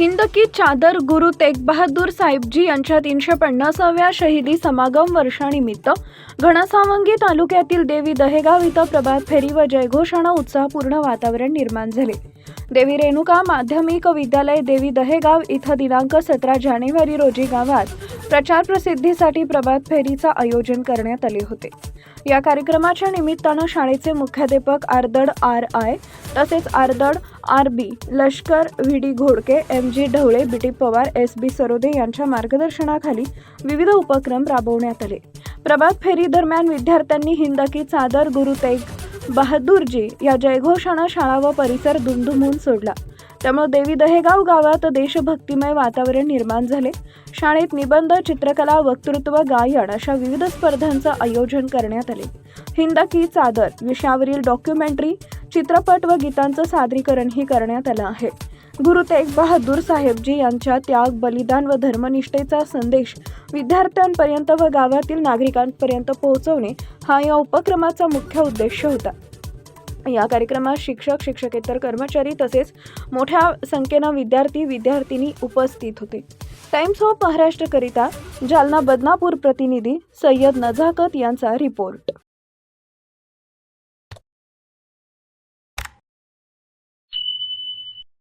हिंद की चादर गुरु तेग बहादूर साहेबजी यांच्या तीनशे पन्नासाव्या शहीदी समागम वर्षानिमित्त घनसावंगी तालुक्यातील देवी दहेगाव इथं प्रभात फेरी व जयघोषानं उत्साहपूर्ण वातावरण निर्माण झाले. देवी रेणुका माध्यमिक विद्यालय देवी दहेगाव इथं दिनांक सतरा जानेवारी रोजी गावात प्रचार प्रसिद्धीसाठी प्रभात फेरीचं आयोजन करण्यात आले होते. या कार्यक्रमाच्या निमित्तानं शाळेचे मुख्याध्यापक आर्दड आर आय तसेच Ardad R B Lashkar V D Ghodke M G Dhawale B T Pawar S B Sarode यांच्या मार्गदर्शनाखाली विविध उपक्रम राबवण्यात आले. प्रभात फेरी दरम्यान विद्यार्थ्यांनी हिंदकी चादर गुरु तेग बहादूरजी या जयघोषानं शाळा व परिसर दुमदुमून सोडला. त्यामुळे देवी दहेगाव गावात देशभक्तिमय वातावरण निर्माण झाले. शाळेत निबंध चित्रकला वक्तृत्व गायन अशा विविध स्पर्धांचं आयोजन करण्यात आले. हिंद की चादर विषयावरील डॉक्युमेंटरी चित्रपट व गीतांचं सादरीकरणही करण्यात आलं आहे. गुरु तेग बहादूर साहेबजी यांच्या त्याग बलिदान व धर्मनिष्ठेचा संदेश विद्यार्थ्यांपर्यंत व गावातील नागरिकांपर्यंत पोहोचवणे हा या उपक्रमाचा मुख्य उद्देश होता. या कार्यक्रमात शिक्षक शिक्षकेतर कर्मचारी तसेच मोठ्या संख्येनं विद्यार्थी विद्यार्थिनी उपस्थित होते. टाइम्स ऑफ महाराष्ट्रकरिता जालना बदनापूर प्रतिनिधी सय्यद नजाकत यांचा रिपोर्ट.